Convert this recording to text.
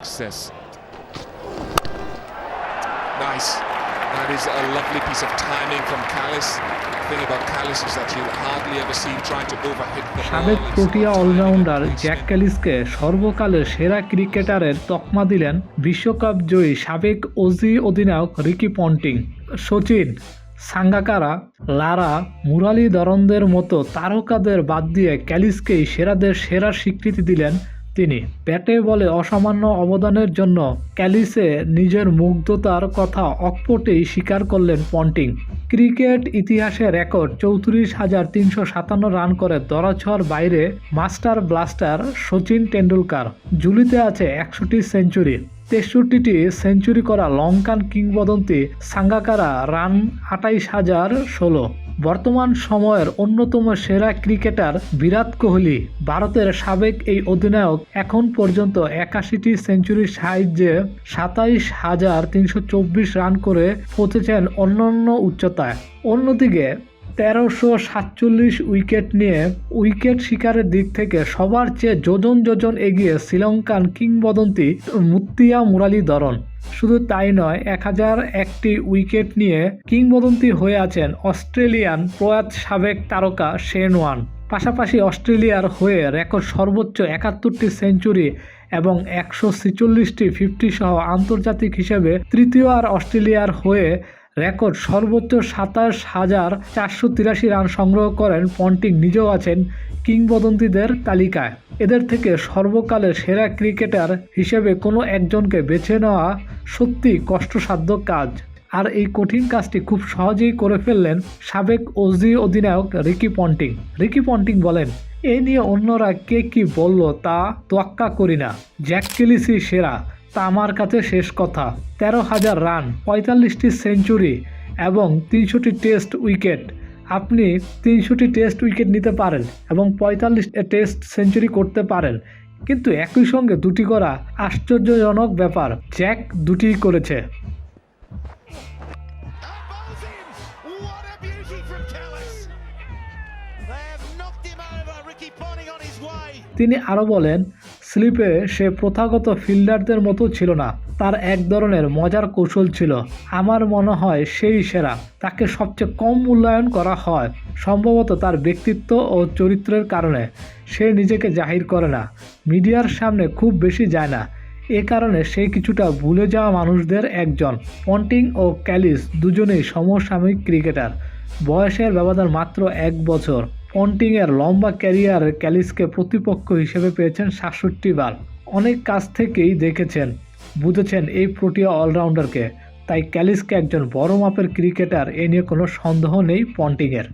Success. Nice. That is a lovely piece of timing from Callis. The thing about Callis is that you'll hardly ever see him trying to overhit the. সাবেক Protea allrounder Jack. ক্যালিসকে সর্বকালের সেরা ক্রিকেটারের তকমা দিলেন বিশ্বকাপ জয়ী সাবেক Aussie অধিনায়ক Ricky Ponting Sachin Sangakkara Lara Murali দরনদের মতো তারকাদের বাদ দিয়ে ক্যালিসকেই সেরাদের সেরা স্বীকৃতি দিলেন তিনি। ব্যাটে বলে অসামান্য অবদানের জন্য ক্যালিসে নিজের মুগ্ধতার কথা অকপটেই স্বীকার করলেন পন্টিং। ক্রিকেট ইতিহাসে রেকর্ড চৌত্রিশ হাজার তিনশো সাতান্ন রান করে দরাছর বাইরে মাস্টার ব্লাস্টার সচিন টেন্ডুলকার জুলিতে আছে একশোটি সেঞ্চুরি। তেষট্টিটি সেঞ্চুরি করা লঙ্কান কিংবদন্তি সাঙ্গাকারা রান আটাইশ হাজার ষোলো। বর্তমান সময়ের অন্যতম সেরা ক্রিকেটার বিরাট কোহলি, ভারতের সাবেক এই অধিনায়ক, এখন পর্যন্ত একাশিটি সেঞ্চুরির সাহায্যে সাতাইশ হাজার তিনশো রান করে পৌঁছেছেন অন্যান্য উচ্চতায়। অন্যদিকে, তেরোশো সাতচল্লিশ উইকেট নিয়ে উইকেট শিকারের দিক থেকে সবার চেয়ে যোজন যোজন এগিয়ে শ্রীলঙ্কান কিংবদন্তি মুত্তিয়া মুরালিধরন শুধু তাই নয়, এক হাজার একটি উইকেট নিয়ে কিংবদন্তি হয়ে আছেন অস্ট্রেলিয়ান প্রয়াত সাবেক তারকা শেন ওয়ান পাশাপাশি অস্ট্রেলিয়ার হয়ে রেকর্ড সর্বোচ্চ একাত্তরটি সেঞ্চুরি এবং একশো ছেচল্লিশটি ফিফটি সহ আন্তর্জাতিক হিসেবে তৃতীয় আর অস্ট্রেলিয়ার হয়ে রেকর্ড সর্বোচ্চ সাতাশ হাজার চারশো তিরাশি রান সংগ্রহ করেন পন্টিং নিজেও আছেন কিংবদন্তিদের তালিকায়। এদের থেকে সর্বকালের সেরা ক্রিকেটার হিসেবে কোনো একজনকে বেছে নেওয়া সত্যি কষ্টসাধ্য কাজ। আর এই কঠিন কাজটি খুব সহজেই করে ফেললেন সাবেক ওজি অধিনায়ক রিকি পন্টিং। রিকি পন্টিং বলেন, এ নিয়ে অন্যরা কে কি বলল তা তোয়াক্কা করি না। জ্যাক কেলিসি সেরা। তা আমার কাছে শেষ কথা তেরো হাজার রান, পঁয়তাল্লিশটি সেঞ্চুরি এবং তিনশোটি টেস্ট উইকেট আপনি তিনশোটি টেস্ট উইকেট নিতে পারেন এবং পঁয়তাল্লিশ টেস্ট সেঞ্চুরি করতে পারেন কিন্তু একই সঙ্গে দুটি করা আশ্চর্যজনক ব্যাপার, জ্যাক দুটিই করেছে. Ricky Ponting on his. তিনি আরও বলেন, স্লিপে সে প্রথাগত ফিল্ডারদের মতো ছিল না। তার এক ধরনের মজার কৌশল ছিল। আমার মনে হয় সেই সেরা। তাকে সবচেয়ে কম মূল্যায়ন করা হয়। সম্ভবত তার ব্যক্তিত্ব ও চরিত্রের কারণে। সে নিজেকে জাহির করে না। মিডিয়ার সামনে খুব বেশি যায় না। এ কারণে সে কিছুটা ভুলে যাওয়া মানুষদের একজন। পন্টিং ও ক্যালিস দুজনেই সমসাময়িক ক্রিকেটার। বয়সের ব্যবধান মাত্র এক বছর। পন্টিংয়ের লম্বা ক্যারিয়ার ক্যালিসকে প্রতিপক্ষ হিসেবে পেয়েছেন সাতষট্টি বার। অনেক কাছ থেকেই দেখেছেন, বুঝেছেন এই প্রোটিয়া অলরাউন্ডারকে। তাই ক্যালিসকে একজন বড় মাপের ক্রিকেটার এ নিয়ে কোনো সন্দেহ নেই পন্টিংয়ের।